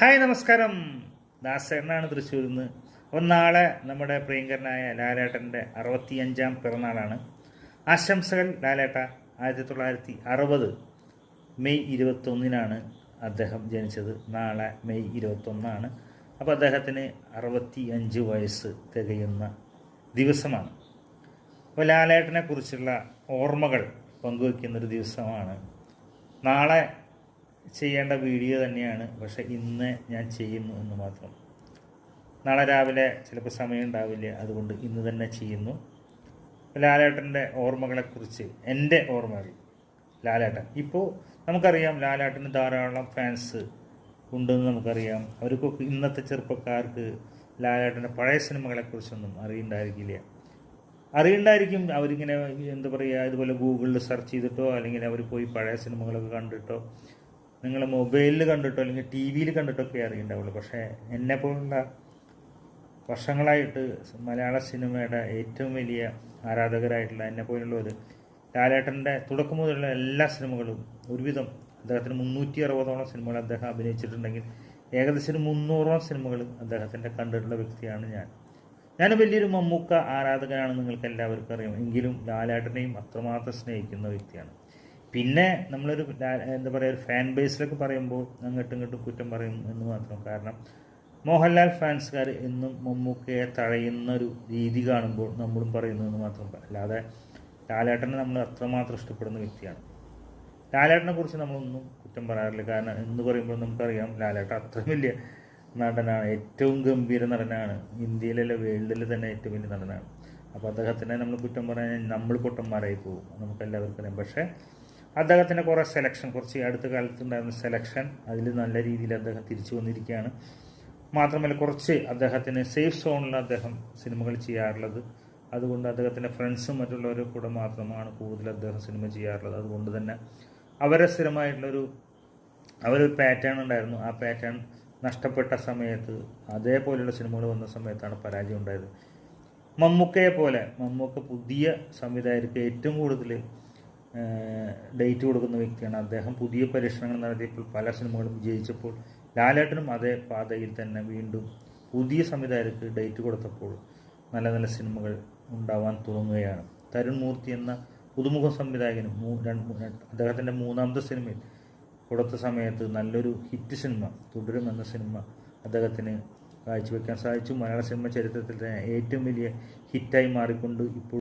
Hi നമസ്കാരം. ദാസേട്ടനാണ് തൃശ്ശൂരിൽ നിന്ന് അപ്പം നാളെ നമ്മുടെ പ്രിയങ്കരനായ ലാലേട്ടന്റെ അറുപത്തിയഞ്ചാം പിറന്നാളാണ്. ആശംസകൾ ലാലേട്ട. ആയിരത്തി തൊള്ളായിരത്തി അറുപത് മെയ് ഇരുപത്തൊന്നിനാണ് അദ്ദേഹം ജനിച്ചത്. നാളെ മെയ് ഇരുപത്തൊന്നാണ്. അപ്പോൾ അദ്ദേഹത്തിന് അറുപത്തി അഞ്ച് വയസ്സ് തികയുന്ന ദിവസമാണ്. അപ്പോൾ ലാലേട്ടനെ കുറിച്ചുള്ള ഓർമ്മകൾ പങ്കുവയ്ക്കുന്നൊരു ദിവസമാണ്. നാളെ ചെയ്യേണ്ട വീഡിയോ തന്നെയാണ്. പക്ഷെ ഇന്ന് ഞാൻ ചെയ്യുന്നു എന്ന് മാത്രം. നാളെ രാവിലെ ചിലപ്പോൾ സമയം ഉണ്ടാവില്ല. അതുകൊണ്ട് ഇന്ന് തന്നെ ചെയ്യുന്നു. ലാലേട്ടന്റെ ഓർമ്മകളെക്കുറിച്ച് എന്റെ ഓർമ്മകൾ. ലാലേട്ടൻ. ഇപ്പോൾ നമുക്കറിയാം ലാലേട്ടന് ധാരാളം ഫാൻസ് ഉണ്ടെന്ന് നമുക്കറിയാം. അവർക്കൊക്കെ ഇന്നത്തെ ചെറുപ്പക്കാർക്ക് ലാലേട്ടന്റെ പഴയ സിനിമകളെക്കുറിച്ചൊന്നും അറിയണ്ടായിരിക്കില്ല. അറിയണ്ടായിരിക്കും അവരിങ്ങനെ എന്താ പറയുക ഇതുപോലെ ഗൂഗിളിൽ സെർച്ച് ചെയ്തിട്ടോ അല്ലെങ്കിൽ അവർ പോയി പഴയ സിനിമകളൊക്കെ കണ്ടിട്ടോ നിങ്ങൾ മൊബൈലിൽ കണ്ടിട്ടോ അല്ലെങ്കിൽ ടി വിയിൽ കണ്ടിട്ടൊക്കെ അറിയുണ്ടാവുള്ളൂ പക്ഷേ എന്നെ പോലുള്ള വർഷങ്ങളായിട്ട് മലയാള സിനിമയുടെ ഏറ്റവും വലിയ ആരാധകരായിട്ടുള്ള എന്നെ പോലുള്ളവർ ലാലേട്ടന്റെ തുടക്കം മുതലുള്ള എല്ലാ സിനിമകളും ഒരുവിധം അദ്ദേഹത്തിന് മുന്നൂറ്റി അറുപതോളം സിനിമകൾ അദ്ദേഹം അഭിനയിച്ചിട്ടുണ്ടെങ്കിൽ ഏകദേശം മുന്നൂറോളം സിനിമകൾ അദ്ദേഹത്തിന്റെ കണ്ടിട്ടുള്ള വ്യക്തിയാണ് ഞാൻ. ഞാൻ വലിയൊരു മമ്മൂക്ക ആരാധകനാണ് നിങ്ങൾക്ക് എല്ലാവർക്കും അറിയാം. എങ്കിലും ലാലേട്ടനെയും അത്രമാത്രം സ്നേഹിക്കുന്ന വ്യക്തിയാണ്. പിന്നെ നമ്മളൊരു എന്താ പറയുക ഒരു ഫാൻ ബേസിലൊക്കെ പറയുമ്പോൾ അങ്ങോട്ടും ഇങ്ങോട്ടും കുറ്റം പറയും എന്ന് മാത്രം. കാരണം മോഹൻലാൽ ഫാൻസുകാർ എന്നും മമ്മൂക്കയെ തഴയുന്ന ഒരു രീതി കാണുമ്പോൾ നമ്മളും പറയുന്നു എന്ന് മാത്രം അല്ലാതെ ലാലേട്ടനെ നമ്മൾ അത്രമാത്രം ഇഷ്ടപ്പെടുന്ന വ്യക്തിയാണ്. ലാലേട്ടനെ കുറിച്ച് നമ്മളൊന്നും കുറ്റം പറയാറില്ല. കാരണം എന്ന് പറയുമ്പോൾ നമുക്കറിയാം ലാലേട്ടൻ അത്ര വലിയ നടനാണ്. ഏറ്റവും ഗംഭീര നടനാണ്. ഇന്ത്യയിലല്ല വേൾഡിൽ തന്നെ ഏറ്റവും വലിയ നടനാണ്. അപ്പോൾ അദ്ദേഹത്തിനെ നമ്മൾ കുറ്റം പറയാൻ നമ്മൾ പൊട്ടന്മാരായി പോകും. നമുക്കെല്ലാവർക്കും അറിയാം. പക്ഷേ അദ്ദേഹത്തിന്റെ കുറേ സെലക്ഷൻ കുറച്ച് അടുത്ത കാലത്തുണ്ടായിരുന്ന സെലക്ഷൻ അതിൽ നല്ല രീതിയിൽ അദ്ദേഹം തിരിച്ചു വന്നിരിക്കുകയാണ്. മാത്രമല്ല കുറച്ച് അദ്ദേഹത്തിന് സേഫ് സോണിൽ അദ്ദേഹം സിനിമകൾ ചെയ്യാറുള്ളത്. അതുകൊണ്ട് അദ്ദേഹത്തിന്റെ ഫ്രണ്ട്സും മറ്റുള്ളവരും കൂടെ മാത്രമാണ് കൂടുതൽ അദ്ദേഹം സിനിമ ചെയ്യാറുള്ളത്. അതുകൊണ്ട് തന്നെ അവരെ സ്ഥിരമായിട്ടുള്ളൊരു അവരൊരു പാറ്റേൺ ഉണ്ടായിരുന്നു. ആ പാറ്റേൺ നഷ്ടപ്പെട്ട സമയത്ത് അതേപോലെയുള്ള സിനിമകൾ വന്ന സമയത്താണ് പരാജയം ഉണ്ടായത്. മമ്മൂക്കയെ പോലെ മമ്മൂക്ക പുതിയ സംവിധായകർക്ക് ഏറ്റവും കൂടുതൽ ഡേറ്റ് കൊടുക്കുന്ന വ്യക്തിയാണ്. അദ്ദേഹം പുതിയ പരീക്ഷണങ്ങൾ നടത്തിയപ്പോൾ പല സിനിമകളും വിജയിച്ചപ്പോൾ ലാലേട്ടനും അതേ പാതയിൽ തന്നെ വീണ്ടും പുതിയ സംവിധായകർക്ക് ഡേറ്റ് കൊടുത്തപ്പോൾ നല്ല നല്ല സിനിമകൾ ഉണ്ടാവാൻ തുടങ്ങുകയാണ്. തരുൺ മൂർത്തി എന്ന പുതുമുഖ സംവിധായകനും അദ്ദേഹത്തിന്റെ മൂന്നാമത്തെ സിനിമയിൽ കൊടുത്ത സമയത്ത് നല്ലൊരു ഹിറ്റ് സിനിമ തുടരും എന്ന സിനിമ അദ്ദേഹത്തിന് കാഴ്ചവെക്കാൻ സാധിച്ചു. മലയാള സിനിമ ചരിത്രത്തിൽ തന്നെ ഏറ്റവും വലിയ ഹിറ്റായി മാറിക്കൊണ്ട് ഇപ്പോൾ